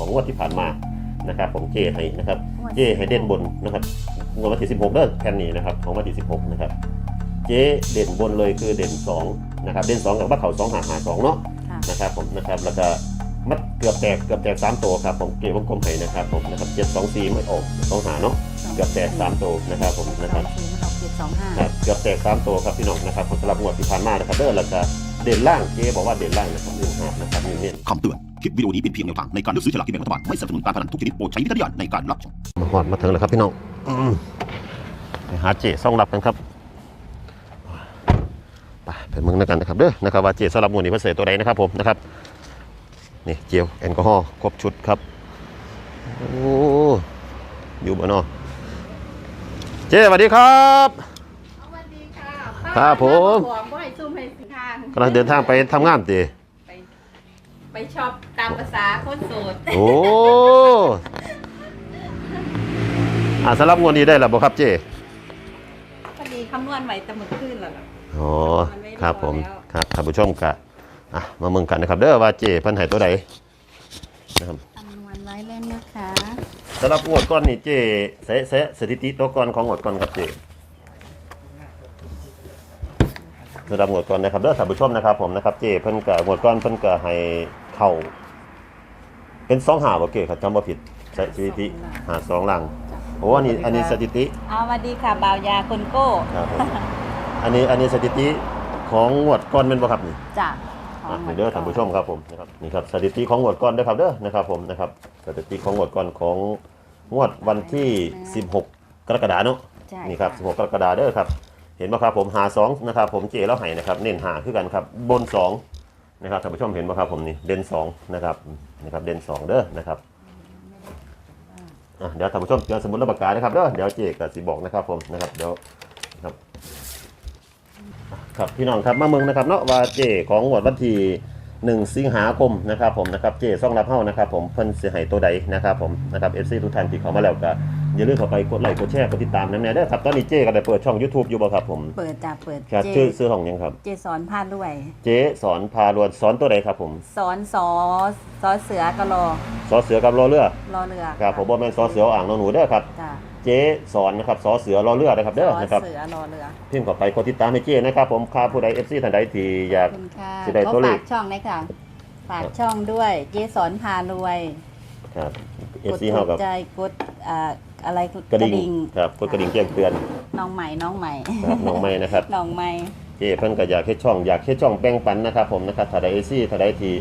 ของงวดที่ผ่านมานะครับผมเจให้นะครับเจให้เด่นบนนะครับงวดวันที่ 16เด้อแค่นี้นะครับของวันที่ 16 นะครับ เจเด่นบนเลยคือเด่น2นะครับเด่น2กับว่าเขา2หาหา2เนาะค่ะนะครับผมนะครับแล้วก็มัดเกือบแตกเกือบแตกสามตัวครับผมเกวงกลมให้นะครับผมนะครับเจ็ดสองสี่ไม่ออกสองหาเนาะเกือบแตกสามตัวนะครับผมนะครับสองสี่มันออกเจ็ดสองห้าครับเกือบแตกสามตัวครับพี่น้องนะครับสำหรับงวดที่ผ่านมานะครับเด้อแล้วก็เด่นล่างเจ๊บอกว่าเด่นล่างนะครับหนึ่งห้านะครับเน้นคำเตือน คลิปวิดีโอนี้เป็นเพียงแนวทางในการเลือกซื้อฉลากกินแบ่งรัฐบาลไม่สนับสนุนการพนันทุกชนิดโปรดใช้วิจารณญาณในการรับชมๆมาหอดมาถึงแล้วครับพี่น้องอืมไปหาเจ๊ซ่องรับกันครับไปไปเมืองด้วยกันนะครับเด้อนะครับว่าเจ๊สำหรับงวดนี้เพิ่นเสยตัวใดนะครับผมนะครับนี่เจลแอลกอฮอล์ครบชุดครับโอ้อยู่บ่เนาะเจ๊สวัสดีครับสวัสดีค่ะครับผมป้าบ่ให้ซุ่มให้สิทางกำลังเดินทางไปทำงานตี ไปไปชอบตามภาษาคนโสดโอ้อ่าสำหรับงวดนี้ได้แล้วบ่ครับเจ๊พอดีคำนวณไว้แต่หมดขึ้นแล้วล่ะ อ๋อมันไม่รอครับผมแล้ว ครับท่านผู้ชมกะอะมาเมืองกันนะครับ เด้อว่าเจ๊เพิ่นให้ตัวใดนะครับคำนวณไว้เล่นนะคะสำหรับงวดก่อนนี่เจ๊เสเสสถิติตัวก่อนของงวดก่อนครับเจ๊สำหรับงวดก่อนนะครับเด้อท่านผู้ชมนะครับผมนะครับเจ๊เพิ่นกะงวดก่อนเพิ่นกะให้ เข้าเป็นสองหาบ่เก๋ครับจำบ่ผิดสถิติหาสองหลังโอ้อันนี้อันนี้สถิติเอาสวัสดีค่ะบ่าวยาคนโก้ครับผมอันนี้อันนี้สถิติของงวดก่อนเป็นบ่ครับนี่จ้ะอะนี่เด้อท่านผู้ชมครับผมนะครับนี่ครับสถิติของงวดก่อนเด้อครับเด้อนะครับผมนะครับสถิติของงวดก่อนของงวดวันที่ 16 กรกฎาคมเนาะใช่นี่ครับ 16 กรกฎาคมเด้อครับ เห็นไหมครับผมหา2นะครับผมเจแล้วให้นะครับ เน้นหาคือกันครับ บน 2 นะครับท่านผู้ชมเห็นไหมครับผมนี่เด่น2นะครับนะครับเด่น2เด้อนะครับอะเดี๋ยวท่านผู้ชมเจอสมุดและปากานะครับเด้อเดี๋ยวเจก็สิบอกนะครับผมนะครับเดี๋ยวครับครับพี่น้องครับมาเมืองนะครับเนาะว่าเจของงวดวันที่1สิงหาคมนะครับผมนะครับเจซ่องรับเฮ้านะครับผมเพิ่นเสียหายตัวใดนะครับผมนะครับเอฟซีทุกท่านที่เข้ามาแล้วก็ อย่าลืมเข้าไปกดไลค์กดแชร์กดติดตามนั่นแน่เด้อครับตอนนี้เจก็ได้เปิดช่อง YouTube อยู่บ่ครับผมเปิดจ้ะเปิดครับเจชื่อซื้อของยังครับ เจสอนพาด้วย เจ๊สอนพารวนสอนตัวใดครับผมสอนสอสอเสือกะรอสอเสือกับรอเรือรอเรือครับผมบ่แม่นสอเสืออ่างนอนหนูเด้อครับจ้ะเจ๊สอนนะครับสอเสือรอเรือนะครับสเด้ออนะครับเสือรอเรือพิมพ์เข้าไปกดติดตามให้เจ๊นะครับผมค่าผู้ใด FC ท่านใดที่อยากขอบคุณค่ะสิได้ก็ตัวเลฝาขกช่องเลยค่ะฝากช่องด้วย เจสอนพารวยครับ กด FC ถูเฮากกับใจกดอ่า อะไรกระดิ่งครับกดกระดิ่งแจ้งเตือนน้องใหม่น้องใหม่ครับน้องไม้นะครับน้องใหม่เจ๊เพิ่นก็อยากเฮ็ดช่องอยากเฮ็ดช่องแบ่งปันนะครับผมนะครับถ้าใด FC ถ้าใดที่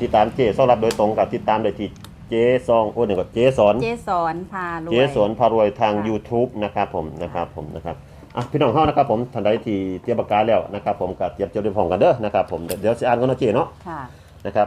ติดตามเจ๊สอนรับโดยตรงกับติดตามได้ที่เจ๊ซองโอ้เดี๋ยวก่อนเจ๊สอนเจสอนพารวยเจ๊สวนพารวยทางค่ะ YouTube นะครับผมนะครับผมนะครับอะพี่น้องเฮานะครับผมท่านใดที่เตรียมปากกาแล้วนะครับผมก็เตรียมจดเรียนพร้อมกันเด้อนะครับผมเดี๋ยวเดี๋ยวสิอ่านกันเนาะเจ๊เนาะค่ะนะครับ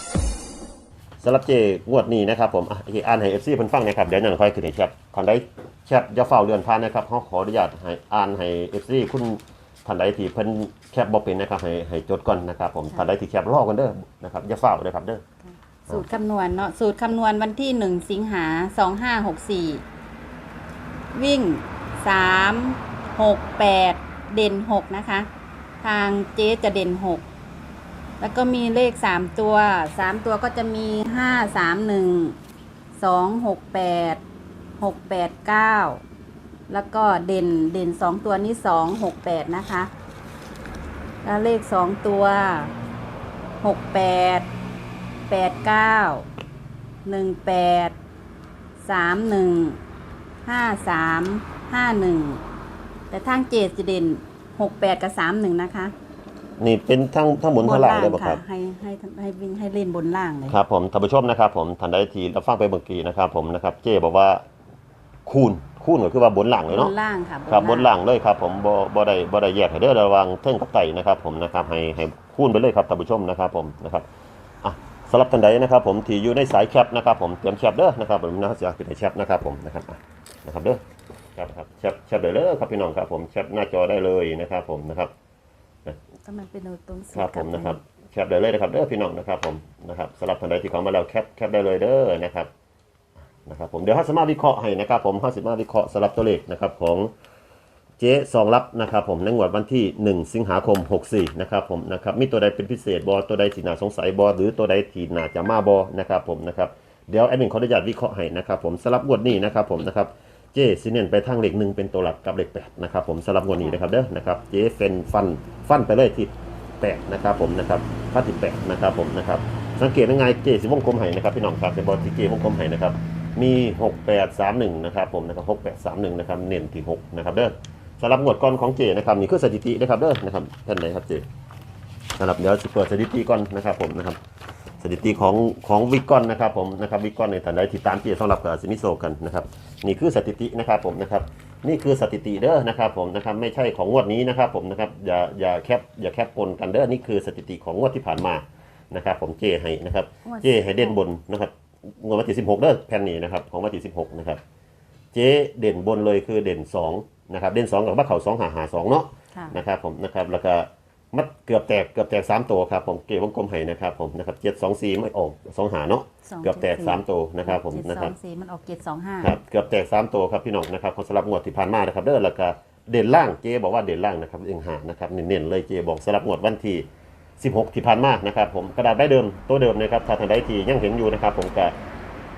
สำหรับเจ๊งวดนี้นะครับผมอะอ่านให้ FC เพิ่นฟังหนะครับเดี๋ยวนั่นค่อยขึ้นให้แคปท่านใดแคปอย่าเฝ้าเดือนผ่านนะครับเฮาขออนุญาตให้อ่านให้ FC คุณท่านใดที่เพิ่นแคปบ่เป็นนะครับให้ให้จดก่อนนะครับผมท่านใดที่แคปรอกันเด้อนะครับอย่าเฝ้าเด้อครับเด้อสูตรคำนวณเนาะสูตรคำนวณวันที่หนึ่งสิงหาสองห้าหกสี่วิ่งสามหกแปดเด่นหกนะคะ ทางเจ๊จะเด่นหก แล้วก็มีเลขสามตัวสามตัวก็จะมีห้าสามหนึ่งสองหกแปดหกแปดเก้าแล้วก็เด่นเด่นสองตัวนี้สองหกแปดนะคะ แล้วเลขสองตัวหกแปดแปดเก้าหนึ่งแปดสามหนึ่งห้าสามห้าหนึ่งแต่ทางเจดจะเด่นหกแปดกับสามหนึ่งนะคะ นี่เป็นทั้งทั้งบนทั้งล่างเลยบ่คค่ะรับ ให้ให้ให้วิ่งให้เล่นบนล่างเลยครับผมท่านผู้ชมนะครับ ผมท่านใดที่รับฟังไปเมื่อกี้นะครับ ผมนะครับ เจ๊บอกว่าคูณคูณก็คือว่าบนหลังเลยบเนาะนล่างค่ะครับบนหลังเลยครับ ผมบ่บ่ได้บ่ได้แยกให้เด้อระวังเทิงกับไตนะครับ ผมนะครับให้ให้คูณไปเลยครับท่านผู้ชมนะครับ ผมนะครับอะสำหรับท่านใดนะครับผมที่อยู่ในสายแคปนะครับ ผมเตรียมแคปเด้อนะครับผมนะจะเป็นแคปนะครับ ผมนะครับอะนะครับเด้อครับครับแคปแคปได้เลยครับพี่น้องครับ ผมแคปหน้าจอได้เลยนะครับ ผมนะครับ ถ้ามันเป็นตรงสูตครับผมำวณนะครับแคปได้เลยนะครับเด้อพี่น้องนะครับผมนะครับสำหรับท่านใดที่เข้ามาแล้วแคปแคปได้เลยเด้อนะครับนะครับผมเดี๋ยวห้าสมาวิเคราะห์ให้นะครับผมห้าสิมาวิเคราะห์สำหรับตัวเลขนะครับของเจ๊สองรับนะครับผมในงวดวันที่ 1 สิงหาคม 64นะครับผมนะครับมีตัวใดเป็นพิเศษบอตัวใดที่น่าสงสัยบอหรือตัวใดที่น่าจะมาบอนะครับผมนะครับเดี๋ยวแอดมินขออนุญาตวิเคราะห์ให้นะครับผมสำหรับงวดนี้นะครับผมนะครับ เจ๊สิเน้นไปทางเลขหนึ่งเป็นตัวหลักกับเลขแปดนะครับผมสำหรับงวดนี้นะครับเด้อนะครับเจ๊เฟนฟันฟันไปเลยที่แปดนะครับผมนะครับพาติแปดนะครับผมนะครับสังเกตยังไงเจสิวงกลมไห้นะครับพี่น้องครับเป็นบอลที่เจวงกลมไห้นะครับมี6831นะครับผมนะครับ6831นะครับเน้นที่6นะครับเด้อสำหรับงวดก้อนของเจนะครับนี่คือสถิตินะครับเด้อนะครับแผ่นไหนครับเจสำหรับเดี๋ยวจะเปิดสถิติก่อนนะครับผมนะครับ สถิติของของวิกกอนนะครับผมนะครับวิกกอนในฐานะที่ตามเจสำหรับกับซิมิโซกันนะครับนี่คือสถิตินะครับผมนะครับนี่คือสถิติเด้อนะครับผมนะครับไม่ใช่ของงวดนี้นะครับผมนะครับอย่าอย่าแคปอย่าแคปปนกันเด้อนี่คือสถิติของงวดที่ผ่านมานะครับผมเจให้นะครับเจให้เด่นบนนะครับงวดวันที่16เด้อแผ่นนี้นะครับของวันที่16นะครับเจเด่นบนเลยคือเด่น2นะครับเด่น2กับว่าเขา2หาหา2เนาะค่ะนะครับผมนะครับแล้วก็ มัดเกือบแตกเกือบแตกสามตัวครับผมเกวงกลมให้นะครับผมนะครับเจ็ดสองสี่ไม่ออกสองหาเนาะสงเกือบแตกสามตัวนะครับผมเจ็ดนะสคอรับงสี่มันออกเจ็ดสองห้าครับเกือบแตกสามตัวครับพี่น้องนะครับของสำหรับงวดที่ผ่านมานะครับเด้อแล้วก็เด่นล่างเจบอกว่าเด่นล่างนะครับเองหานะครับเน้นๆเลยเจบอกสำหรับงวดวันที่ 16 ที่ผ่านมานะครับผมกระดาษใบเดิมตัวเดิมนะครับถ้าท่านใดที่ยังเห็นอยู่นะครับผมก็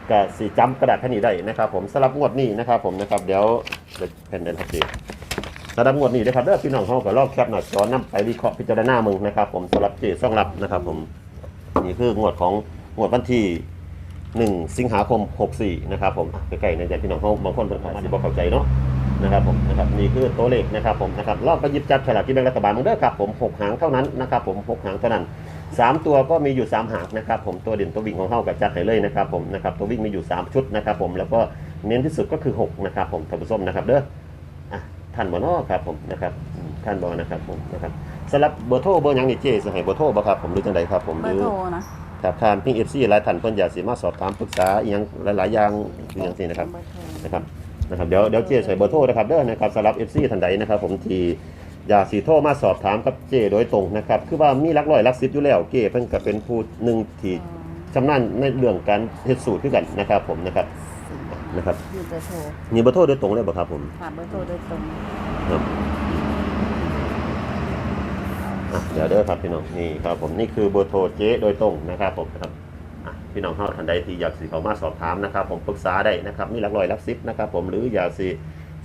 ก็สีจำกระดาษแผ่นนี้ได้นะครับผมสำหรับงวดนี้นะครับผมนะครับเดี๋ยวเดี๋ยวแผ่นเดินครับเจ สำหรับงวดนี้นะครับเด้อพี่น้องเขาก็ลอกแคปหน้าจอนํไปวิเคราะห์พิจารณามึงนะครับ ผมสำหรับเจซ่องรับนะครับ ผมนี่คืองวดของงวดวันที่1สิงหาคม 64 นะครับผมใกล้ๆในใจพี่น้องเขาบางคนเพิ่นอาจจะบ่เข้าใจเนาะนะครับผมนะครับนี่คือตัวเลขนะครับผมนะครับรอบไปหยิบจับฉลากกินแบ่งรัฐบาลมึงเด้อครับผมหกหางเท่านั้นนะครับผมหกหางเท่านั้นสามตัวก็มีอยู่สามหางนะครับผมตัวเด่นตัววิ่งของเฮากับจัดให้เลยนะครับผมนะครับตัววิ่งมีอยู่สามชุดนะครับผมแล้วก็เน้นที่สุดก็คือหกนะครับผมท่านผู้ชมนะครับเด้ออะ ท่านบ่เนาะครับผมนะครับอืมท่านบ่นะครับผมนะครับสำหรับเบอร์โทรเบอร์หยังนี่เจ๊สิให้เบอร์โทรบ่ครับผมหรือจังไดครับผมเบหอรืร์อโทรนะ ครับทางพิงเอฟซีหลายท่านเพิ่นอยากสิมาสอบถามปรึกษาอหยังหลายๆอย่างคืออย่างนี้นะครับเบอร์โทรนะครับนะครับเดี๋ยวเดี๋ยวเจใส่เบอร์โทรนะครับเด้อนะครับสำหรับเอฟซีท่านใดนะครับ ผมที่อยากสิโทรมาสอบถามกับเจโดยตรงนะครับคือว่ามีหลักร้อยหลักสิบอยู่แล้วเจเพิ่นก็เป็นผู้หนึ่งที่ชำนาญในเรื่องการเฮ็ดสูตรคือกันนะครับผมนะครับ นะครับอยู่เบอร์โทรมีเบอร์โทรโดยตรงเลยบ่ครับผมค่ะเบอร์โทรโดยตรงครับอะเดี๋ยวเด้อครับพี่น้องนี่ครับผมนี่คือเบอร์โทรเจ๊โดยตรงนะครับผมนะครับอะพี่น้องเฮาท่านใดที่อยากสิเข้ามาสอบถามนะครับ ผมปรึกษาได้นะครับมีหลักร้อยหลักสิบนะครับ ผมหรืออยากสิ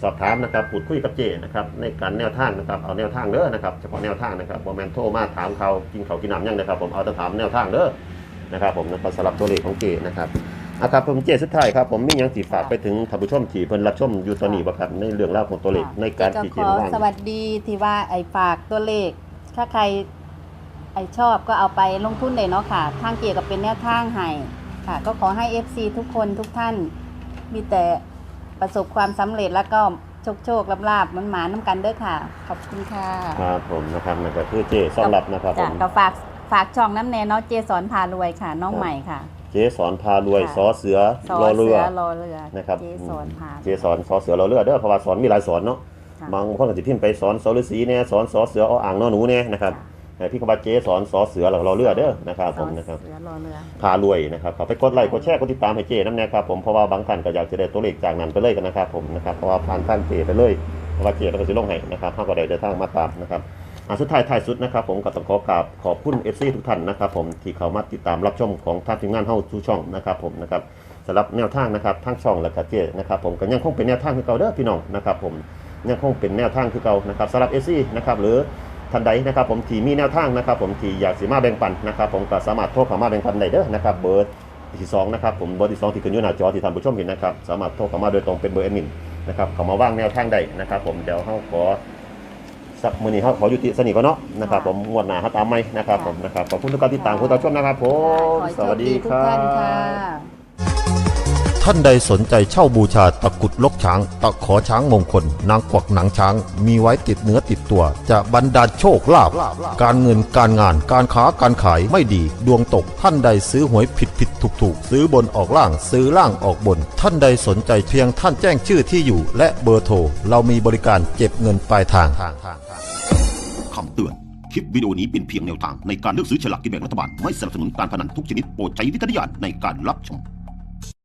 สอบถามนะครับพูดคุยกับเจนะครับในการแนวทางนะครับเอาแนวทางเด้อนะครับเฉพาะแนวทางนะครับบ่แม่นโทรมาถามเขากินเขาวกินน้ำยังนะครับ ผมเอาแต่ถามแนวทางเด้อนะครับ ผมนะครับสำหรับตัวเลขของเจนะครับ อะครับผมเจสุดท้ายครับผมมีหยังสิฝากไปถึงท่านผู้ชมที่เพิ่นรับชมอยู่ตอนนี้บ่ครับในเรื่องราวของตัวเลขในการก็ที่เจขอว่างสวัสดีที่ว่าไอ้ฝากตัวเลข ถ้าใครไอ้ชอบก็เอาไปลงทุนเลยเนาะค่ะ ทางเกี่ยวกับเป็นแนวทางให้ค่ะ ก็ขอให้ FC ทุกคนทุกท่าน มีแต่ประสบความสำเร็จแล้วก็โชคโชคลาบลาบมันหมาน้ำกันเด้อค่ะ ขอบคุณค่ะครับผมนะครับนั่นก็คือเจซ่อนรับนะครับผจ้ะม ก็ฝากฝากช่องน้ำแน่เนาะเจสอนพารวยค่ะ น้องใหม่ค่ะ เจสอนพารวยค่ะซอเสือสอรอเรือ รอเรือนะครับเจสอนพา เจสอนซอเสือรอเรือเด้อเพราะว่าสอนมีหลายสอนเนาะค่ะบางคนก็สิพิมพ์ไปสอนสอฤาษีเนี่ยสอนซอเสือเอาอ่างนอหนูเนี่ยนะครับให้พี่คำว่าเจสอนซอเสือรอเรือเด้อนะครับผมนะครับเสือรอเรือ พารวยนะครับเขาไปกดไลค์กดแชร์กดติดตามให้เจน้ำแน่ครับผมเพราะว่าบางท่านก็อยากจะได้ตัวเลขจากนั้นไปเลยกันนะครับผมนะครับเพราะว่าผ่านท่านเจไปเลยเพราะว่าเจเราก็จะลงให้นะครับข้าก็ได้เดินทางมาตามนะครับ อะสุดท้ายท้ายสุดนะครับผมก็ต้องขอกราบขอบคุณ FC ทุกท่านนะครับผมที่เข้ามาติดตามรับชมของทางทีมงานเฮาทุกช่องนะครับผมนะครับสำหรับแนวทางนะครับทั้งช่องและก็เจนะครับผมก็ยังคงเป็นแนวทางคือเก่าเด้อพี่น้องนะครับผมยังคงเป็นแนวทางคือเก่านะครับสำหรับ FC นะครับหรือท่านใดนะครับผมที่มีแนวทางนะครับผมที่อยากสิมาแบ่งปันนะครับผมก็สามารถโทรเข้ามาแบ่งปันได้เด้อนะครับเบอร์ที่สองนะครับผมเบอร์ที่สองที่ขึ้นอยู่หน้าจอที่ท่านผู้ชมเห็นนะครับสามารถโทรเข้ามาโดยตรงเป็นเบอร์แอดมินนะครับเข้ามาว่างแนวทางได้นะครับผมเดี๋ยวเฮาขอ สักมื้อนี้เฮาขอยุติสนิทก่อนเนาะนะครับผมงวดหน้าเฮาตามใหม่นะครับผมนะครับขอบคุณทุกการติดตามคุณผู้ชมนะครับผมขอให้สวัสดีโชคทุกรัท่านค่ะบ ท่านใดสนใจเช่าบูชาตะกุดลกช้าง ตะขอช้างมงคล นางกวักหนังช้าง มีไว้ติดเนื้อติดตัว จะบรรดาลโชคลาภการเงินการงานการค้าการขายไม่ดี ดวงตกท่านใดซื้อหวยผิดผิดถูกถูกซื้อบนออกล่างซื้อล่างออกบน ท่านใดสนใจเพียงท่านแจ้งชื่อที่อยู่ และเบอร์โทรเรามีบริการเก็บเงินปลายทางคำเตือนคลิปวิดีโอนี้เป็นเพียงแนวทางในการเลือกซื้อฉลากกินแบ่งรัฐบาล ไม่สนับสนุนการพนันทุกชนิดโปรดใช้วิจารณญาณในการรับชม